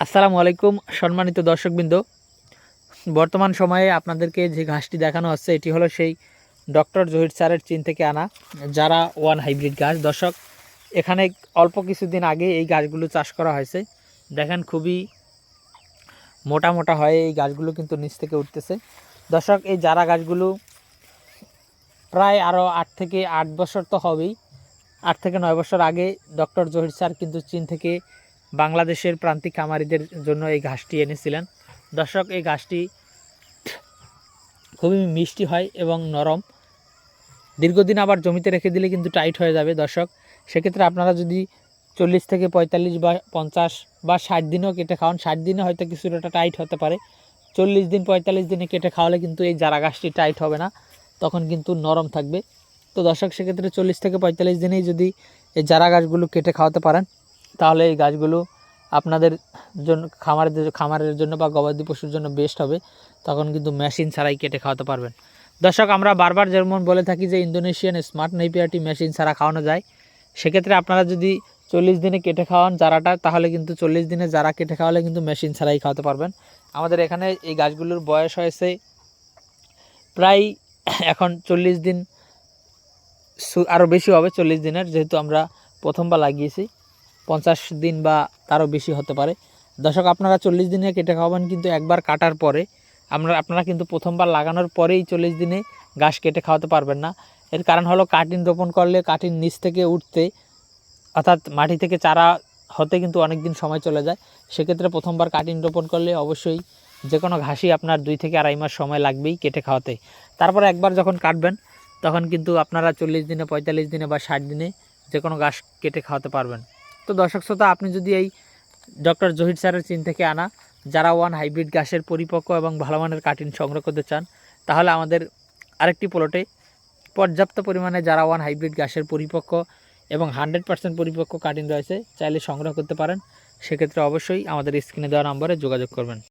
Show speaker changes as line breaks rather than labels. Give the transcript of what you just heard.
আসসালামু আলাইকুম, সম্মানিত দর্শকবৃন্দ। বর্তমান সময়ে আপনাদেরকে যে ঘাসটি দেখানো হচ্ছে, এটি হলো সেই ডক্টর জহির স্যারের চীন থেকে আনা যারা ওয়ান হাইব্রিড গাছ দর্শক, এখানে অল্প কিছুদিন আগে এই গাছগুলো চাষ করা হয়েছে। দেখেন, খুবই মোটা মোটা হয় এই গাছগুলো কিন্তু নিচ থেকে উঠতেছে। দর্শক, এই যারা গাছগুলো প্রায় আরও আট থেকে আট বছর তো হবেই। আট থেকে নয় বছর আগে ডক্টর জহির স্যার কিন্তু চীন থেকে বাংলাদেশের প্রান্তিক খামারিদের জন্য এই ঘাসটি এনেছিলেন। দর্শক, এই ঘাসটি খুবই মিষ্টি হয় এবং নরম। দীর্ঘদিন আবার জমিতে রেখে দিলে কিন্তু টাইট হয়ে যাবে দর্শক। সেক্ষেত্রে আপনারা যদি চল্লিশ থেকে পঁয়তাল্লিশ বা পঞ্চাশ বা ষাট দিনও কেটে খাওয়ান, ষাট দিনে হয়তো কিছুটা টাইট হতে পারে। চল্লিশ দিন, পঁয়তাল্লিশ দিনে কেটে খাওয়ালে কিন্তু এই চারা গাছটি টাইট হবে না, তখন কিন্তু নরম থাকবে। তো দর্শক, সেক্ষেত্রে চল্লিশ থেকে পঁয়তাল্লিশ দিনেই যদি এই চারা গাছগুলো কেটে খাওয়াতে পারেন তাহলে এই গাছগুলো আপনাদের জন্য খামারের খামারের জন্য বা গবাদি পশুর জন্য বেস্ট হবে। তখন কিন্তু মেশিন ছাড়াই কেটে খাওয়াতে পারবেন। দর্শক, আমরা বারবার যেমন বলে থাকি যে ইন্দোনেশিয়ান স্মার্ট নেপিয়ারটি মেশিন ছাড়া খাওয়ানো যায়। সেক্ষেত্রে আপনারা যদি চল্লিশ দিনে কেটে খাওয়ান যারাটা, তাহলে কিন্তু চল্লিশ দিনে যারা কেটে খাওয়ালে কিন্তু মেশিন ছাড়াই খাওয়াতে পারবেন। আমাদের এখানে এই গাছগুলোর বয়স হয়েছে প্রায় এখন চল্লিশ দিন আরও বেশি হবে চল্লিশ দিনের, যেহেতু আমরা প্রথমবার লাগিয়েছি। পঞ্চাশ দিন বা তারও বেশি হতে পারে। দর্শক, আপনারা চল্লিশ দিনে কেটে খাওয়াবেন, কিন্তু একবার কাটার পরে আমরা, আপনারা কিন্তু প্রথমবার লাগানোর পরেই চল্লিশ দিনে ঘাস কেটে খাওয়াতে পারবেন না। এর কারণ হলো কাটিন রোপণ করলে কাটিন নিচ থেকে উঠতে, অর্থাৎ মাটি থেকে চারা হতে কিন্তু অনেক দিন সময় চলে যায়। সেক্ষেত্রে প্রথমবার কাটিন রোপণ করলে অবশ্যই যে কোনো ঘাসই আপনার দুই থেকে আড়াই মাস সময় লাগবেই কেটে খাওয়াতে। তারপরে একবার যখন কাটবেন, তখন কিন্তু আপনারা চল্লিশ দিনে, পঁয়তাল্লিশ দিনে বা ষাট দিনে যে কোনো ঘাস কেটে খাওয়াতে পারবেন। তো দর্শক শ্রোতা, আপনি যদি এই ডক্টর জহির স্যারের চিন থেকে আনা, যারা ওয়ান হাইব্রিড গাছের পরিপক্ক এবং ভালো মানের কাটিন সংগ্রহ করতে চান, তাহলে আমাদের আরেকটি প্লটে পর্যাপ্ত পরিমাণে যারা ওয়ান হাইব্রিড গাছের পরিপক্ক এবং হান্ড্রেড পার্সেন্ট পরিপক্ক কাটিন রয়েছে, চাইলে সংগ্রহ করতে পারেন। সেক্ষেত্রে অবশ্যই আমাদের স্ক্রিনে দেওয়া নম্বরে যোগাযোগ করবেন।